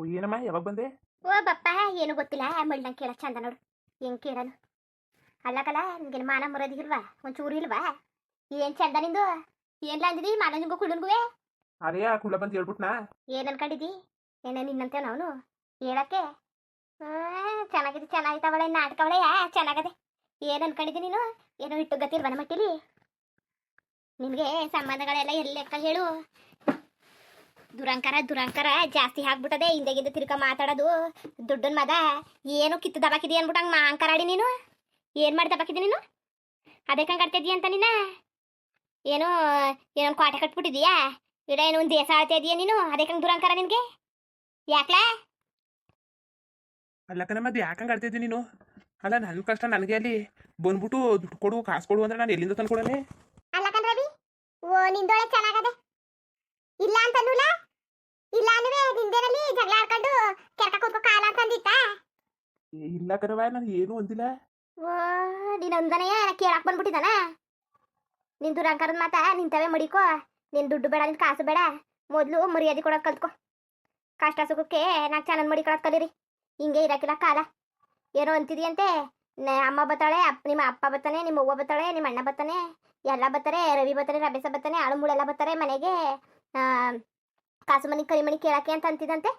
ಓ ಏನಮ್ಮ ಯಾವಾಗ ಬಂದೆ? ಓ ಬಪ್ಪ ಏನು ಗೊತ್ತಿಲ್ಲ ಮಳ್ಳಂಗೆ ಕೇಳ ಚಂದ ನೋಡು. ಹೆಂಗ್ ಕೇಳನು? ಅಲ್ಲಕಲ್ಲ ನಿನ್ಗೆ ಮಾನ ಮರದಿ ಇಲ್ವಾ? ಒಂಚೂರು ಇಲ್ವಾ? ಏನ್ ಚಂದ ನಿಂದು? ಏನ್ಲ ಅಂದಿದಿ ಮಾನ ನಿಂಗು ಅರೇ ಆ ಕುಳ್ಳ ಬಂದು ಹೇಳ್ಬಿಟ್ನಾ? ಏನ್ ಅನ್ಕೊಂಡಿದಿ? ಏನ ನಿನ್ನಂತೆ ಅವನು? ಹೇಳಕ್ಕೆ? ಚೆನ್ನಾಗಿದೆ ಚೆನ್ನಾಗಿತ್ತವಳೆ ನಾಟಕವಳೆ ಚೆನ್ನಾಗದೆ. ಏನ್ ಅನ್ಕೊಂಡಿದಿ ನೀನು? ಏನೋ ಇಟ್ಟು ಗತಿಲ್ವನ ಮಟ್ಟಿಲಿ ನಿನ್ಗೆ ಸಂಬಂಧಗಳೆಲ್ಲ ಎಲ್ಲಿ ಲೆಕ್ಕ ಹೇಳು? ದುರಂಕಾರ ದುರಂಕಾರ ಜಾಸ್ತಿ ಆಗ್ಬಿಟ್ಟದೆ. ಹಿಂದೆಗಿಂದ ತಿರ್ಗ ಮಾತಾಡೋದು ದುಡ್ಡನ್ ಮದ. ಏನು ಕಿತ್ತು ದಬಾಕಿದಿ ಅನ್ಬಿಟ್ಟಂಗ್ ಮಾಂಕರಾಡಿ ನೀನು? ಏನು ಮಾಡಿ ದಬಾಕಿದಿ ನೀನು? ಅದೇ ಕಂಗ್ ಆಡ್ತಿದ್ದಿ ಅಂತ ನಿನ್ನ? ಏನು ಏನೊಂದು ಕೋಟೆ ಕಟ್ಬಿಟ್ಟಿದೀಯಾ ಇಡ ಏನೋ ಒಂದು ದೇಶ ಆಳ್ತಾ ಇದೀಯ ನೀನು? ಅದೇ ಕಂಗೆ ದುರಂಕಾರ ನಿನಗೆ? ಯಾಕ್ಲಾ? ಅಲ್ಲ ಕಣಮ್ಮ ಅದು ಯಾಕಂಗೆ ಆಡ್ತಿದ್ದೆ ನೀನು? ಅಲ್ಲ ನನ್ನ ಕಷ್ಟ ನನಗೆ ಅಲ್ಲಿ ಬಂದ್ಬಿಟ್ಟು ದುಡ್ಡು ಕೊಡು ಕಾಸು ಕೊಡು ಅಂದ್ರೆ ನಾನು ಎಲ್ಲಿಂದ ತಂದ್ಕೊಡನೆ? ಅಲ್ಲ ಕಣ್ ರವಿ ಓ ನಿಂದೊಳೆ ಚೆನ್ನಾಗದೆ ಇಲ್ಲ ಅಂತಂದುಲ ಇಲ್ಲ ಅಂದ್ರೆ ನಿಂದೇನಲ್ಲಿ ಜಗಳ ಆಡ್ಕೊಂಡು ಕೆರ್ಕ ಕೂತ್ಕೋ ಕಾಲ ಅಂತಂದಿತ್ತ ಇಲ್ಲ ಕಣವ ನಾನು ಏನು ಅಂದಿಲ್ಲ. ಓ ನೀನೊಂದನೆಯ ಕೇಳಕ್ ಬಂದ್ಬಿಟ್ಟಿದಾನ. ನಿನ್ ದುರಂಕರದ ಮಾತ ನಿಂತವೇ ಮಡಿಕೋ, ನಿನ್ ದುಡ್ಡು ಬೇಡ, ನಿನ್ ಕಾಸು ಬೇಡ. ಮೊದ್ಲು ಮರ್ಯಾದೆ ಕೊಡೋದ್ ಕಲ್ತ್ಕೊ. ಕಷ್ಟ ಸುಖಕ್ಕೆ ನಾಕ್ ಚೆನ್ನಾಗಿ ಮಡಿಕೊಳಕ್ ಕಲೀರಿ. ಹಿಂಗೆ ಇರಕ್ಕಿಲ್ಲ ಕಾಲ. ಏನೋ ಅಂತಿದ್ಯಂತೆ? ಅಮ್ಮ ಬತ್ತಾಳೆ ನಿಮ್ಮ ಅಪ್ಪ ಬತ್ತಾನೆ ನಿಮ್ಮ ಅವ್ವ ಬತ್ತಾಳೆ ನಿಮ್ಮ ಅಣ್ಣ ಬತ್ತಾನೆ ಎಲ್ಲ ಬರ್ತಾರೆ, ರವಿ ಬರ್ತಾರೆ ರಮೇಶ ಬರ್ತಾನೆ, ಆಳು ಮೂಳೆಲ್ಲ ಬರ್ತಾರೆ ಮನೆಗೆ. ಕಾಸು ಮನಿ ಕರಿಮಣಿ ಕೇಳಕ್ಕೆ ಅಂತ ಅಂತಿದಂತೆ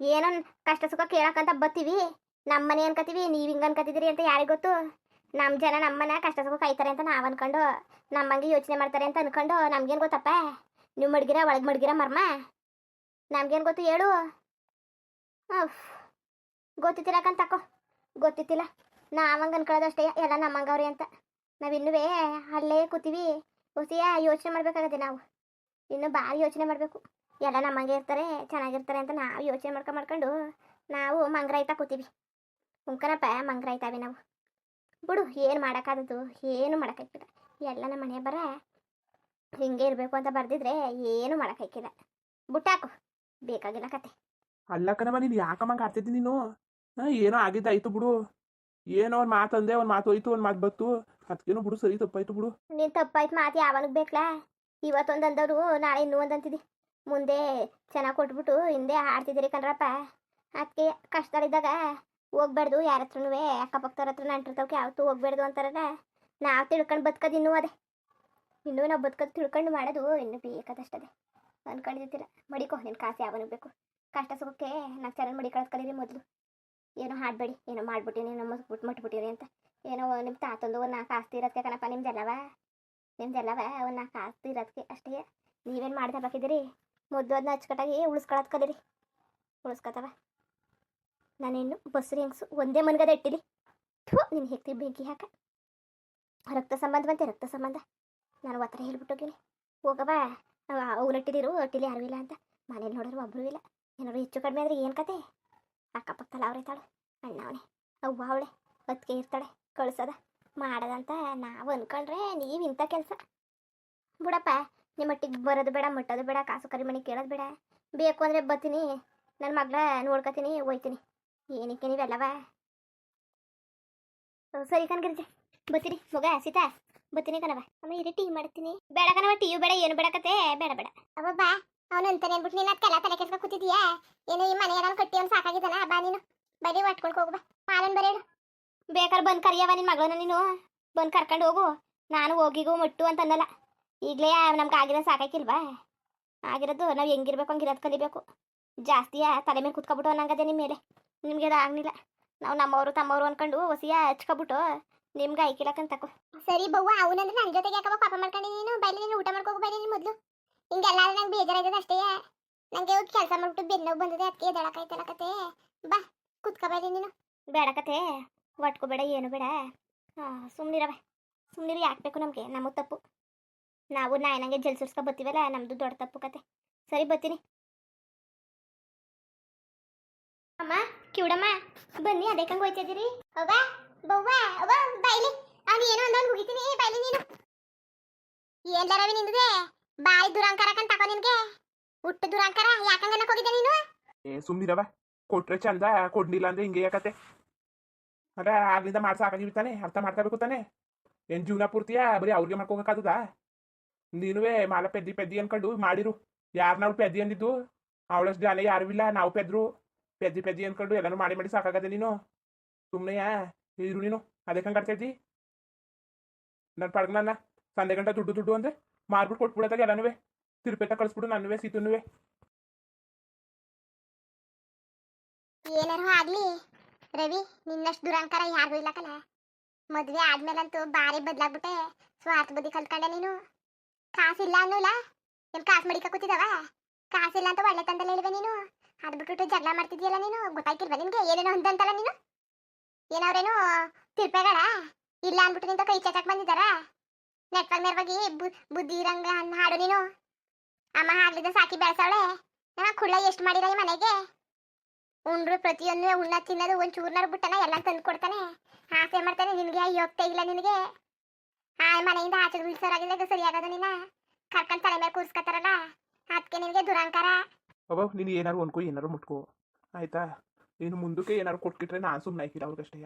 ಏನೋ ಕಷ್ಟ ಸುಖ ಕೇಳಕ್ಕಂತ ಬತ್ತೀವಿ. ನಮ್ಮ ಮನೆ ಅನ್ಕೋತೀವಿ ನೀವು ಹಿಂಗೆ ಅನ್ಕತಿದ್ರಿ ಅಂತ ಯಾರಿಗೆ ಗೊತ್ತು? ನಮ್ಮ ಜನ ನಮ್ಮನ್ನ ಕಷ್ಟ ಸುಖ ಕಾಯ್ತಾರೆ ಅಂತ ನಾವು ಅನ್ಕೊಂಡು ನಮ್ಮಂಗೆ ಯೋಚನೆ ಮಾಡ್ತಾರೆ ಅಂತ ಅನ್ಕೊಂಡು ನಮ್ಗೇನು ಗೊತ್ತಪ್ಪ? ನೀವು ಮಡ್ಗಿರ, ಒಳಗೆ ಮಡ್ಗಿರ ಮರ್ಮ? ನಮ್ಗೇನು ಗೊತ್ತು ಹೇಳು? ಗೊತ್ತಿತ್ತಿಲ್ಲ ಗೊತ್ತಿತ್ತಿರಕಂತ ತಕೋ. ಗೊತ್ತಿತ್ತಿಲ್ಲ. ನಾವಂಗೆ ಅನ್ಕೊಳ್ಳೋದಷ್ಟೇ ಎಲ್ಲ ನಮ್ಮಂಗವ್ರಿ ಅಂತ. ನಾವು ಇನ್ನುವೇ ಅಲ್ಲೇ ಕೂತೀವಿ. ಹೊಸಿಯ ಯೋಚನೆ ಮಾಡ್ಬೇಕಾಗತ್ತೆ ನಾವು. ಇನ್ನು ಭಾರಿ ಯೋಚನೆ ಮಾಡಬೇಕು. ಎಲ್ಲ ನಮ್ಮಂಗೆ ಇರ್ತಾರೆ ಚೆನ್ನಾಗಿರ್ತಾರೆ ಅಂತ ನಾವು ಯೋಚನೆ ಮಾಡ್ಕೊಂಡು ಮಾಡ್ಕೊಂಡು ನಾವು ಮಂಗ್ರಾಯ್ತಾ ಕೂತೀವಿ. ಉಂಕನಪ್ಪ ಮಂಗ್ರಾಯ್ತಾವೆ ನಾವು. ಬಿಡು ಏನು ಮಾಡೋಕ್ಕಾದದ್ದು ಏನು ಮಾಡೋಕ್ಕಾಗಿಲ್ಲ ಎಲ್ಲ ನಮ್ಮ ಮನೆ ಬರ ಹಿಂಗೆ ಇರಬೇಕು ಅಂತ ಬರೆದಿದ್ರೆ ಏನು ಮಾಡೋಕ್ಕಾಗಿಲ್ಲ ಬುಟ್ಟಾಕು ಬೇಕಾಗಿಲ್ಲ ಕತೆ. ಅಲ್ಲ ಕಣವ ನೀನು ಯಾಕಮ್ಮಂಗೆ ಆಡ್ತಿದ್ದಿ ನೀನು? ಏನೋ ಆಗಿದ್ದಾಯ್ತು ಬಿಡು. ಏನೋ ಒಂದು ಮಾತು ಅಂದೆ ಒಂದು ಮಾತು ಹೋಯ್ತು ಒಂದು ಮಾತು ಬತ್ತು ಅದಕ್ಕೇನೋ ಬಿಡು ಸರಿ ತಪ್ಪಾಯ್ತು ಬಿಡು. ನೀನು ತಪ್ಪಾಯ್ತು ಮಾತು ಯಾವಾಗ ಬೇಕಲ್ಲ ಇವತ್ತೊಂದು ಅಂದವರು ನಾಳೆ ಇನ್ನೂ ಒಂದು ಅಂತಿದ್ದಿ ಮುಂದೆ ಚೆನ್ನಾಗಿ ಕೊಟ್ಬಿಟ್ಟು ಹಿಂದೆ ಆಡ್ತಿದ್ದೀರಿ ಕಣ್ರಪ್ಪ. ಅದಕ್ಕೆ ಕಷ್ಟದಲ್ಲಿದ್ದಾಗ ಹೋಗ್ಬಾರ್ದು ಯಾರ ಹತ್ರನೂ ಅಕ್ಕಪಕ್ಕದವ್ರ ಹತ್ರ ನಂಟಿರ್ತಾವಕ್ಕೆ ಯಾವತ್ತೂ ಹೋಗ್ಬಾರ್ದು ಅಂತಾರಲ್ಲ. ನಾವು ತಿಳ್ಕೊಂಡು ಬದುಕೋದು ಇನ್ನೂ ಅದೇ. ಇನ್ನೂ ನಾವು ಬದುಕೋದು ತಿಳ್ಕೊಂಡು ಮಾಡೋದು ಇನ್ನೂ ಬೇಕಾದಷ್ಟದೆ. ಅಂದ್ಕೊಂಡಿರ್ತೀರ ಮಡಿಕೋ ನಿನ್ನ ಕಾಸು ಯಾವನಿಗೆ ಬೇಕು. ಕಷ್ಟ ಸುಖಕ್ಕೆ ನಾವು ಚೆನ್ನಾಗಿ ಕಲೀರಿ ಮೊದಲು. ಏನೋ ಹಾಡಬೇಡಿ, ಏನೋ ಮಾಡ್ಬಿಟ್ಟಿನಿ ನಮ್ಮ ಬುಟ್ ಮಟ್ಬಿಟ್ಟಿರಿ ಅಂತ. ಏನೋ ನಿಮ್ಮ ತಾತಂದು ಒಂದು ನಾಲ್ಕು ಆಸ್ತಿ ಇರತ್ತೆ ಕಣಪ್ಪ ನಿಮ್ದೆಲ್ಲವ? ನಿಮ್ದೆಲ್ಲವ ಒಂದು ನಾಲ್ಕು ಆಸ್ತಿ ಇರೋದಕ್ಕೆ ಅಷ್ಟೇ. ನೀವೇನು ಮಾಡ್ತಾ ಬೇಕಿದ್ದೀರಿ? ಮೊದಲು ಅದನ್ನ ಅಚ್ಚುಕಟ್ಟಾಗಿ ಉಳಿಸ್ಕೊಳತ್ ಕಲೀರಿ ಉಳಿಸ್ಕೊತಾವ. ನಾನೇನು ಬಸ್ರಿ ಹೆಂಗ್ಸು ಒಂದೇ ಮನ್ಗದ ಇಟ್ಟಿಲಿ. ಥೂ, ನೀನು ಹೆಕ್ತಿ ಬೆಂಕಿ ಹಾಕ. ರಕ್ತ ಸಂಬಂಧ ಬಂತೆ, ರಕ್ತ ಸಂಬಂಧ. ನಾನು ಒತ್ತರ ಹೇಳ್ಬಿಟ್ಟೋಗಿನಿ ಹೋಗವ ಅವ್ನು ಇಟ್ಟಿದ್ದೀರು ಅಟ್ಟಿಲಿ ಯಾರೂ ಇಲ್ಲ ಅಂತ. ಮನೇಲಿ ನೋಡಿದ್ರು ಒಬ್ಬರು ಇಲ್ಲ. ಏನಾದ್ರು ಹೆಚ್ಚು ಕಡಿಮೆ ಆದರೆ ಏನು ಕತೆ? ಅಕ್ಕಪಕ್ಕದಲ್ಲಿ ಅವ್ರೆ ತಾಳು ಅಣ್ಣ ಅವನೇ ಅವ್ವ ಅವಳೆ. ಹೊತ್ತಿಗೆ ಇರ್ತಾಳೆ. ಕಳ್ಸದ. ಮಾಡದಂತ ನಾವು ಅಂದ್ಕೊಂಡ್ರೆ ನೀವು ಇಂಥ ಕೆಲಸ. ಬಿಡಪ್ಪ. ನಿಮ್ಮಟ್ಟಿಗೆ ಬರೋದು ಬೇಡ ಮುಟ್ಟೋದು ಬೇಡ ಕಾಸು ಕರಿ ಮನೆ ಕೇಳೋದು ಬೇಡ. ಬೇಕು ಅಂದರೆ ಬರ್ತೀನಿ. ನನ್ನ ಮಗಳ ನೋಡ್ಕೊತೀನಿ ಹೋಯ್ತೀನಿ ಏನಕ್ಕೆ ನೀವೆಲ್ಲವ? ಸರಿ ಕಣ್ಗಿರ್ಜೆ ಬರ್ತೀನಿ. ಮಗ ಸೀತಾ. ಬರ್ತೀನಿ ಕಣವ ಅಮ್ಮ ಇರಿ ಟೀ ಮಾಡ್ತೀನಿ. ಬೇಡ ಕಣವ ಟೀ ಬೇಡ ಏನು ಬೇಡ ಕತೆ. ಬೇಡ ಬೇಡ. ಅವ ಬಾ. ಅವನು ಅಂತಾನೆ ಅಂದ್ಬಿಟ್ಟು ನೀನು ಅದಕ್ಕೆಲ್ಲ ತಲೆ ಕೆಲ್ಸ ಕೂತಿದ್ಯಾ? ಏನು ಈ ಮನೆ ಏನಾದ್ರು ಕಟ್ಟಿ ಅವ್ನು ಸಾಕಾಗಿದ್ದಾನ? ಬಾ ನೀನು. ಬರೀ ಒಟ್ಕೊಂಡು ಹೋಗ್ಬಾ ಮಾಲನ್ ಬರೇಡು ಬೇಕಾದ್ರೆ ಬಂದು ಕರಿಯವ ನಿನ್ನ ಮಗಳನ್ನ ನೀನು. ಬಂದು ಕರ್ಕೊಂಡು ಹೋಗು. ನಾನು ಹೋಗಿಗೂ ಮುಟ್ಟು ಅಂತ ಅನ್ನಲ್ಲ. ಈಗಲೇ ನಮ್ಗೆ ಆಗಿರೋ ಸಾಕಾಕಿಲ್ವಾ ಆಗಿರೋದು ನಾವು ಹೆಂಗಿರ್ಬೇಕು ಹಂಗಿರೋದು ಕಲಿಬೇಕು. ಜಾಸ್ತಿಯ ತಲೆ ಮೇಲೆ ಕುತ್ಕೊಬಿಟ್ಟು ಅನ್ನಂಗದೆ ನಿಮ್ಮ ಮೇಲೆ. ನಿಮಗೆ ಅದು ಆಗಲಿಲ್ಲ. ನಾವು ನಮ್ಮವರು ತಮ್ಮವರು ಅನ್ಕೊಂಡು ಹೊಸಿಯ ಹಚ್ಕೊಬಿಟ್ಟು ನಿಮ್ಗೆ ಐಕಿಲಕ್ಕಂತ ತಕೋ. ಸರಿ ಬವ್ವ ಅವನಂದ್ರೆ ನನ್ನ ಜೊತೆಗೆ ಯಾಕಪ್ಪ ಪಾಪ ಮಾಡ್ಕೊಂಡು ನೀನು? ಬೈಲಿ ನೀನು ಊಟ ಮಾಡ್ಕೋಗು ಬೈಲಿ ನೀನು ಮೊದಲು. ಹಿಂಗೆಲ್ಲ ನಂಗೆ ಬೇಜಾರಾಗಿದೆ ಅಷ್ಟೇ. ನನಗೆ ಕೆಲಸ ಮಾಡ್ಬಿಟ್ಟು ಬೆನ್ನೋಗಿ ಬಂದಿದೆ ಅದಕ್ಕೆ ಎದಳಕಾಯ್ತಲ್ಲ ಕತೆ. ಬಾ ಕುತ್ಕೋಬೇಡಿ ನೀನು. ಬೇಡ ಕತೆ. ಒಟ್ಕೋಬೇಡ ಏನು ಬೇಡ. ಹಾಂ ಸುಮ್ಮನಿರವ ಸುಮ್ಮನಿರು ಯಾಕೆ ಬೇಕು ನಮಗೆ? ನಮ್ಮ ತಪ್ಪು. ನಾವು ನಾಯಿನಂಗೆ ಜಲ್ ಸುರ್ಸ್ಕೊ ಬರ್ತೀವಲ್ಲ ನಮ್ಮದು ದೊಡ್ಡ ತಪ್ಪು ಕತೆ. ಸರಿ ಬರ್ತೀನಿ ಅಮ್ಮ, ಕಿವಡಮ್ಮ, ಬನ್ನಿ, ಅದೇ ಕಂಗೆ ಹೋಯ್ತಿದ್ದೀರಿ. ಅವ್ವ, ಬವ್ವ ಬೈಲಿ ಅವ್ನು ಏನೋ ಅಂದವ್ನು ಮುಗಿತೀನಿ ಬೈಲಿ ನೀನು. ಏನ್ ರವಿ ನಿಂದಿದೆ? ಬಾಯಿ ದುರಂಕಾರ ಕಂತ ತಕೋ ನಿನ್ಗೆ? ಹುಟ್ಟು ದುರಂಕಾರ ಯಾಕಂಗನಕ್ ಹೋಗಿದ್ದೆ ನೀನು? ಏ ಸುಮ್ಮನಿರವ ಕೊಟ್ರೆ ಚಂದ ಕೊಡ್ಲಿಲ್ಲ ಅಂದ್ರೆ ಹಿಂಗೆ ಯಾಕತ್ತೆ? ಅದ ಆಗ್ಲಿಂದ ಮಾಡ್ಸ ಸಾಕಾಗಿವಿ ತಾನೆ ಅರ್ಥ ಮಾಡ್ಕೋಬೇಕು ತಾನೆ. ಏನ್ ಜೀವನ ಪೂರ್ತಿಯ? ಬರೀ ಅವ್ರಿಗೆ ಮಾಡ್ಕೋಬೇಕಾದದ ನೀನುವೇ ಮಾಲ ಪೆದ್ದಿ ಪೆದ್ದಿ ಅನ್ಕೊಂಡು ಮಾಡಿರು. ಯಾರು ನಾವು ಪೆದ್ದಿ ಅಂದಿದ್ದು? ಅವಳಷ್ಟು ಜನ ಯಾರು ಇಲ್ಲ, ನಾವು ಪೆದ್ರು. ಪೆದ್ದಿ ಪೆದ್ದಿ ಅನ್ಕೊಂಡು ಎಲ್ಲಾನು ಮಾಡಿ ಮಾಡಿ ಸಾಕಾಗದೆ ನೀನು. ಸುಮ್ಮನೆಯ ಇರು ನೀನು. ಅದೇ ಹಂಗೆ ಕಟ್ತೈತಿ ನನ್ನ ಪಡ್ಗ ನನ್ನ ಸಂದೆ ಗಂಟೆ ದುಡ್ಡು ದುಡ್ಡು ಅಂದ್ರೆ ಮಾರ್ಬಿಟ್ಟು ಕೊಟ್ಬಿಡತ್ತಾಗ ಎಲ್ಲನೂ ತಿರುಪೇತ ಕಳಿಸ್ಬಿಡು ನನ್ನುವೆ, ಸೀತುನುವೆ. ಏನಾರು ಆಗ್ಲಿ. ರವಿ, ನಿನ್ನಷ್ಟು ದುರಂಕಾರ ಯಾರಿಗೂ ಇಲ್ಲಕಲ್ಲ ಮದ್ವೆ ಆದ್ಮೇಲಂತೂ ಬಾರಿ ಬದ್ಲಾಗ್ಬಿಟ್ಟೆ. ಸ್ವಾರ್ಥ ಬುದ್ಧಿ ಕಲ್ತ್ಕೊಂಡೆ ನೀನು. ಕಾಸಿಲ್ಲ ಅನ್ನೋಲ್ಲ? ಏನ್ ಕಾಸು ಮಡಿಕ ಕೂತಿದವ? ಕಾಸಿಲ್ಲ ಅಂತ ಒಳ್ಳೆ ತಂದಲ್ಲಿ ಹೇಳುವೆ ನೀನು? ಅದ್ ಬಿಟ್ಬಿಟ್ಟು ಜಗಳ ಮಾಡ್ತಿದ್ಯಲ್ಲ ನೀನು? ಗೊತ್ತಾಯ್ತಿಲ್ವಾ ನಿನ್ಗೆ? ಏನೇನೋ ಹೊಂದಂತಲ್ಲ ನೀನು? ಏನವ್ರೇನು ತಿರ್ಪೆಗಳ ಇಲ್ಲ ಅಂದ್ಬಿಟ್ಟು ನಿಂತ ಕೈ ಚಟಕ್ ಬಂದಿದಾರ? ನೆಟ್ವಾಗ ನೆರವಾಗಿ ಬುದ್ಧಿ ಇರಂಗ ಹಾಡು ನೀನು? ಅಮ್ಮ ಹಾಡ್ಲಿದ್ದ ಸಾಕಿ ಬೆಳೆಸವಳೆ? ನಾ ಕುಳ್ಳ ಎಷ್ಟು ಮಾಡಿದ ಈ ಮನೆಗೆ? ಉಂಡ್ರು ಪ್ರತಿಯೊಂದು ಉಣ್ಣ ತಿನ್ನೋದು ಒಂದ್ ಚೂರ್ನಾರು ಬಿಟ್ಟನ ಎಲ್ಲ ತಂದು ಕೊಡ್ತಾನೆ ಆಸೆ ಮಾಡ್ತಾನೆ, ನಿನಗೆ ಯೋಗ್ತಾ ಇಲ್ಲ ನಿನಗೆ? ಆ ಮನೆಯಿಂದ ಆಚೆ ಬಿಡ್ಸೋರಾಗಿದ್ದಾಗ ಸರಿಯಾಗದ ನಿನ್ನ ಕರ್ಕೊಂಡ್ ತಲೆ ಮೇಲೆ ಕೂರಿಸ್ಕೊತಾರಲ್ಲ? ಅದಕ್ಕೆ ನಿನಗೆ ದುರಂಕಾರ? ಅವ ನೀನು ಏನಾರು ಅನ್ಕೋ ಏನಾರು ಮುಟ್ಕೋ. ಆಯ್ತಾ? ನೀನು ಮುಂದಕ್ಕೆ ಏನಾರು ಕೊಟ್ಕಿಟ್ರೆ ನಾನು ಸುಮ್ಮನೆ ಹಾಕಿಲ್ಲ ಅವ್ರಿಗಷ್ಟೇ.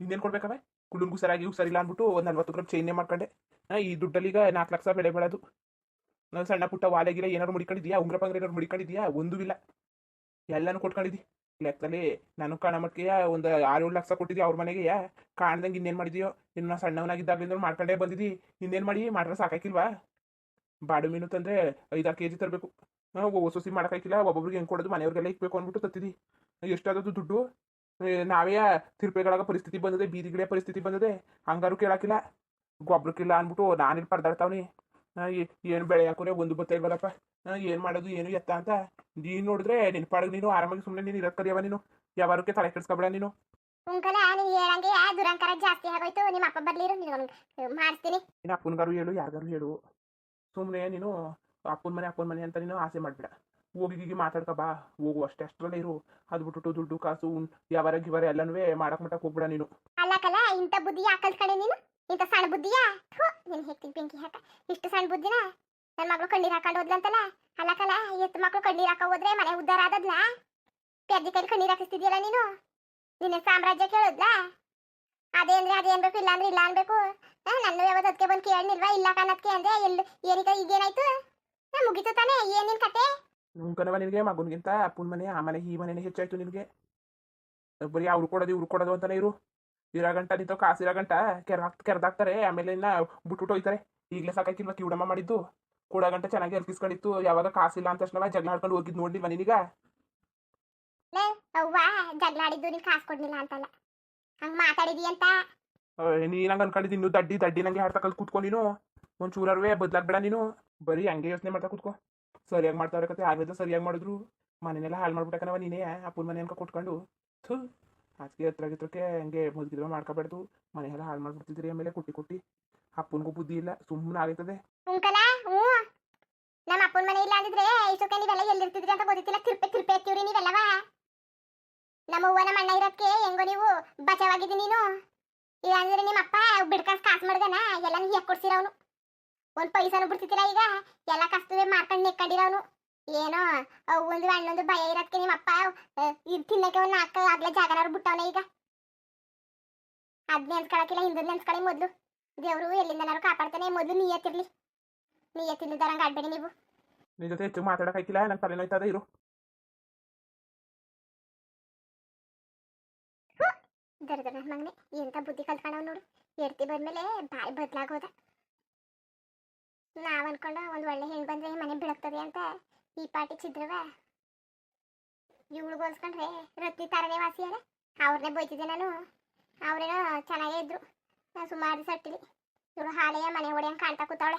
ಇನ್ನೇನು ಕೊಡ್ಬೇಕವೆ? ಸರಿಯಾಗಿ ಇವು ಸರಿಲ್ಲ ಅಂದ್ಬಿಟ್ಟು ಒಂದು ನಲ್ವತ್ತು ಗ್ರಾಮ್ ಚೈನೇ ಮಾಡ್ಕೊಂಡೆ. ಈ ದುಡ್ಡಲ್ಲಿ ಈಗ ನಾಲ್ಕು ಲಕ್ಷ ಬೆಳೆ ಬೆಳೆದು. ನಾವು ಸಣ್ಣ ಪುಟ್ಟ ವಾಲೆಗಿರ ಏನಾರು ಮುಡ್ಕೊಂಡಿದ್ಯಾ? ಉಂಗ್ರ ಪಂಗ್ರ ಏನಾರು ಮುಡಿಕೊಂಡಿದ್ಯಾ? ಒಂದೂ ಇಲ್ಲ. ಎಲ್ಲನೂ ಕೊಟ್ಕೊಂಡಿದ್ದಿ ಲೆಕ್ಕದಲ್ಲಿ ನಾನು ಕಾಣ ಮಟ್ಟಿಗೆ ಒಂದು ಏಳು ಲಕ್ಷ ಕೊಟ್ಟಿದ್ದೆ ಅವ್ರ ಮನೆಗೆ. ಕಾಣ್ದಂಗೆ ಇನ್ನೇನು ಮಾಡಿದ್ಯೋ? ಇನ್ನು ಸಣ್ಣವನಾಗಿದ್ದಾಗಲಿಂದ ಮಾಡ್ಕೊಂಡೇ ಬಂದಿದ್ದಿ. ಇನ್ನೇನು ಮಾಡಿ? ಮಾಡ್ರೆ ಸಾಕಾಕಿಲ್ವಾ ಬಾಡು ಮೀನು ತಂದ್ರೆ ಐದಾರು ಕೆ ಜಿ ತರಬೇಕು ಸೊಸಿ ಮಾಡೋಕ್ಕಾಗಿಲ್ಲ ಒಬ್ಬೊಬ್ರಿಗೆ ಹೆಂಗೆ ಕೊಡೋದು? ಮನೆಯವ್ರಿಗೆಲ್ಲ ಇಕ್ಬೇಕು ಅಂದ್ಬಿಟ್ಟು ತತ್ತಿದ್ದಿ ಎಷ್ಟಾದದ್ದು ದುಡ್ಡು? ನಾವೇ ತಿರುಪೆಗಳಾಗ ಪರಿಸ್ಥಿತಿ ಬಂದದೆ, ಬೀದಿಗಳ ಪರಿಸ್ಥಿತಿ ಬಂದದೆ. ಹಂಗಾರು ಕೇಳಾಕಿಲ್ಲ. ಗೊಬ್ಬರಕ್ಕಿಲ್ಲ ಅಂದ್ಬಿಟ್ಟು ನಾನಿಲ್ಲಿ ಪರದಾಡ್ತಾವ್ನಿ. ಏನು ಬೆಳೆ ಹಾಕೋರೆ? ಒಂದು ಬತ್ತ ಇಲ್ವಲ್ಲಪ್ಪ. ಏನು ಮಾಡೋದು ಏನು ಎತ್ತ ಅಂತ ನೀನು ನೋಡಿದ್ರೆ ನಿನ್ನ ಪಾಡಿಗೆ ನೀನು. ಆರಾಮಾಗಿ ಸುಮ್ಮನೆ ನೀನು ಇರೋದು ಕರಿಯವ ನೀನು. ಯಾವಾರಕ್ಕೆ ತಲೆ ಕೆಡ್ಸ್ಕೊಬೇಡ ನೀನು. ಉಂಕಲ ನೀನು ಹೇಳಂಗೆ ಆ ದುರಂಕಾರ ಜಾಸ್ತಿ ಆಗೋಯ್ತು. ನಿಮ್ಮ ಅಪ್ಪ ಬರ್ಲಿರು ನೀನು ಅಪ್ಪನಗಾರು ಹೇಳು ಯಾರಿಗಾರು ಹೇಳು. ಸುಮ್ಮನೆ ನೀನು ಅಪ್ಪನ ಮನೆ ಅಪ್ಪನ ಮನೆ ಅಂತ ನೀನು ಆಸೆ ಮಾಡಬೇಡ. ಹೋಗಿ ಗೀಗಿ ಮಾತಾಡ್ಕ ಬಾ. ಹೋಗು ಅಷ್ಟೇ ಅಷ್ಟರಲ್ಲೇ ಇರು. ಅದು ಬಿಟ್ಟು ದುಡ್ಡು ಕಾಸು ಯಾವಾರ ಗಿವಾರ ಎಲ್ಲನೂ ಮಾಡಕ್ ಮಟ್ಟಕ್ಕೆ ಹೋಗ್ಬೇಡ ನೀನು. ಅಲ್ಲಕಲ್ಲ ಇಂಥ ಬುದ್ಧಿ ಯಾಕೆ ಕಲ್ತ್ಕೊಂಡೆ ನೀನು? ಇಂಥ ಸಣ್ಣ ಬುದ್ಧಿಯಾ? ನೀನು ಹೇಳ್ತೀನಿ ಬೆಂಕಿ ಹಾಕ. ಇಷ್ಟು ಸಣ್ಣ ಬುದ್ಧಿನ? ನನ್ನ ಮಗಳು ಕಣ್ಣೀರ್ ಹಾಕೊಂಡು ಹೋದ್ಲಂತಲ್ಲ? ಅಲ್ಲಕಲ್ಲ ಎತ್ ಮಕ್ಕಳು ಕಣ್ಣೀರ್ ಹಾಕ ಹೋದ್ರೆ ಮನೆ ಉದ್ದಾರ ಆದದ್ಲ ಪೆದ್ದಿ ಕೈಲಿ ಕಣ್ಣೀರ್ ಹಾಕಿಸ್ತಿದ್ಯಲ್ಲ ನೀನು? ನಿನ್ನ ಸಾಮ್ರಾಜ್ಯ ಕೇಳೋದ್ಲ? ಅದೇ ಅಂದ್ರೆ ಅದೇನ್ ಬೇಕು ಇಲ್ಲ ಅಂದ್ರೆ ಇಲ್ಲ ಅನ್ಬೇಕು. ನನ್ನ ಯಾವತ್ತು ಅದಕ್ಕೆ ಬಂದು ಕೇಳನಿಲ್ವಾ? ಇಲ್ಲ ಕಾಣದ್ಕೆ ಅಂದ್ರೆ ಎಲ್ಲಿ ಏನೀಗ ಈಗೇನಾಯ್ತು? ಮುಗಿತು ತಾನೇ ಏನಿನ್ ಕತೆ? ಕನವ ನಿನಗೆ, ಮಗನಿಗಿಂತ ಅಪ್ಪನ ಮನೆ, ಆ ಮನೆ, ಈ ಮನೆನೇ ಹೆಚ್ಚಾಯ್ತು ನಿನಗೆ. ಬರೀ ಅವ್ರು ಕೊಡೋದು, ಇವ್ರು ಕೊಡೋದು ಅಂತಾನೆ ಇರು. ಇರೋ ಗಂಟ ನಿಂತ ಕಾಸಿರೋ ಗಂಟ ಕೆರ ಕೆರೆದಾಕ್ತಾರೆ ಆಮೇಲೆ ಇನ್ನ ಬಿಟ್ಬಿಟ್ಟು ಹೋಯ್ತಾರೆ. ಈಗಲೇ ಸಾಕಾಕಿಲ್ವ ಕಿವುಡಮ್ಮ ಮಾಡಿದ್ದು. ಕೂಡ ಗಂಟ ಚೆನ್ನಾಗಿ ಅರ್ಪಿಸ್ಕೊಂಡಿತ್ತು. ಯಾವಾಗ ಕಾಸಿಲ್ಲ ಅಂತ ತಕ್ಷಣ ಜಗಳ ಆಡ್ಕೊಂಡು ಹೋಗಿದ್ ನೋಡಿ ಮನೀಗ ಲೇ ಅವ್ವ ಜಗಳ ಆಡಿದ್ದು ನೀನ್ ಕಾಸು ಕೊಡ್ಲಿಲ್ಲ ಅಂತಲ್ಲ. ಹಂಗ್ ಮಾತಾಡಿದಿ ಅಂತ. ನೀನು ಹಂಗ ಅನ್ಕೊಂಡಿದ್ದು ಇನ್ನು ದಡ್ಡಿ ದಡ್ಡಿ ನಂಗೆ ಹಾಡ್ತಾ ಕಲ್ ಕೂತ್ಕೊ ನೀನು. ಒಂದ್ ಚೂರರ್ವೇ ಬದ್ಲಾಗ್ಬೇಡ ನೀನು. ಬರೀ ಹಂಗೆ ಯೋಚನೆ ಮಾಡ್ತಾ ಕೂತ್ಕೋ. ಸರಿಯಾಗಿ ಮಾಡ್ತಾವ್ರೆ ಕತೆ ಆಗಿದ್ದು ಸರಿಯಾಗಿ ಮಾಡಿದ್ರು. ಮನೆನೆಲ್ಲ ಹಾಳು ಮಾಡ್ಬಿಟ್ಟಕನವ ನೀನೇ ಅಪ್ಪನ ಮನೆ ಅನ್ಕ ಕೊಟ್ಕೊಂಡು ಥು ಆಚೆಗೆ ಹತ್ರ ಗಿತ್ರಕ್ಕೆ ಹಂಗೆ ಮುದ್ಗಿದ್ವ ಮಾಡ್ಕೋಬಾರ್ದು ಮನೆ ಎಲ್ಲ ಹಾಳು ಮಾಡ್ಬಿಡ್ತಿದ್ರಿ ಆಮೇಲೆ ಕುಟ್ಟಿ ಕುಟ್ಟಿ. ಅಪ್ಪನಿಗೂ ಬುದ್ಧಿ ಇಲ್ಲ ಸುಮ್ಮನೆ ಆಗೈತದೆ. ಉಂಕಲ ಹ್ಞೂ. ನಮ್ಮ ಅಪ್ಪನ ಮನೆ ಇಲ್ಲ ಅಂದಿದ್ರೆ ಐಸೋಕೆ ನೀವೆಲ್ಲ ಎಲ್ಲಿರ್ತಿದ್ರಿ ಅಂತ ಗೊತ್ತಿಲ್ಲ ತಿರ್ಪೆ ತಿರ್ಪೆ ಎತ್ತಿವ್ರಿ ನೀವೆಲ್ಲವ ನಮ್ಮ ಅವ್ವನ ಮಣ್ಣ ಇರೋದಕ್ಕೆ ಹೆಂಗೋ ನೀವು ಬಚಾವಾಗಿದ್ದಿ ನೀನು. ಇಲ್ಲಾಂದ್ರೆ ನಿಮ್ಮ ಅಪ್ಪ ಬಿಡ್ಕಾಸ್ ಕಾಸು ಮಾಡ್ದನ? ಎಲ್ಲ ನೀವು ಎಕ್ಕೊಡ್ಸಿರವನು ಒಂದು ಪೈಸಾನು ಬಿಡ್ತಿದ್ದಿಲ್ಲ ಈಗ? ಎಲ್ಲ ಕಸ್ತುವೆ ಮಾರ್ಕೊಂಡು ನೆಕ್ಕೊಂಡಿರವನು. ಏನೋ ಒಂದು ಅಣ್ಣೊಂದು ಭಯ ಇರೋದಕ್ಕೆ ನಿಮ್ಮ ಅಪ್ಪ ಇದು ತಿನ್ನಕ್ಕೆ ಒಂದು ನಾಲ್ಕು ಆಗ್ಲೇ ಜಾಗನಾರು ಬಿಟ್ಟವನ ಈಗ. ಅದ್ ನೆನ್ಸ್ಕೊಳಕಿಲ್ಲ ಹಿಂದ್ ನೆನ್ಸ್ಕೊಳ್ಳಿ ಮೊದ್ಲು. ದೇವ್ರು ಎಲ್ಲಿಂದನಾರು ಕಾಪಾಡ್ತಾನೆ, ಮೊದ್ಲು ನೀಯತ್ತಿರ್ಲಿ ನೀಯತ್ತಿಲ್ಲದಾರಂಗ ಆಡ್ಬೇಡಿ ನೀವು. ನಿನ್ ಜೊತೆ ಹೆಚ್ಚು ಮಾತಾಡಕ್ಕಾಯ್ತಿಲ್ಲ ನಂಗೆ ತಲೆನೋಯ್ತದ ಇರು. ದರ ದರ ಮಗನೆ ಎಂತ ಬುದ್ಧಿ ಕಲ್ತ್ಕೊಂಡವ್ ನೋಡು. ಎಡ್ತಿ ಬಂದ್ಮೇಲೆ ಬಾಯಿ ಬದಲಾಗೋದ. ನಾವ್ ಅನ್ಕೊಂಡ ಒಂದ್ ಒಳ್ಳೆ ಹೆಣ್ ಬಂದ್ರೆ ಮನೆ ಬಿಡಕ್ತದೆ ಅಂತ ಈ ಪಾಟಿ ಚಿದ್ರವ ಇವಳು ಹೋಲ್ಸ್ಕೊಂಡ್ರೆ ರತ್ನಿ ತಾರನೇ ವಾಸಿಯಾರ ಅವ್ರನ್ನೇ ಬೈತಿದ್ದೆ ನಾನು. ಅವ್ರೇನೋ ಚೆನ್ನಾಗೇ ಇದ್ರು ನಾನು ಸುಮಾರು ಸಟ್ಟಿಲಿ ಇವಳು ಹಾಳೆಯ ಮನೆ ಒಡೆಯಂಗೆ ಕಾಣ್ತಾ ಕೂತಾವಳೆ.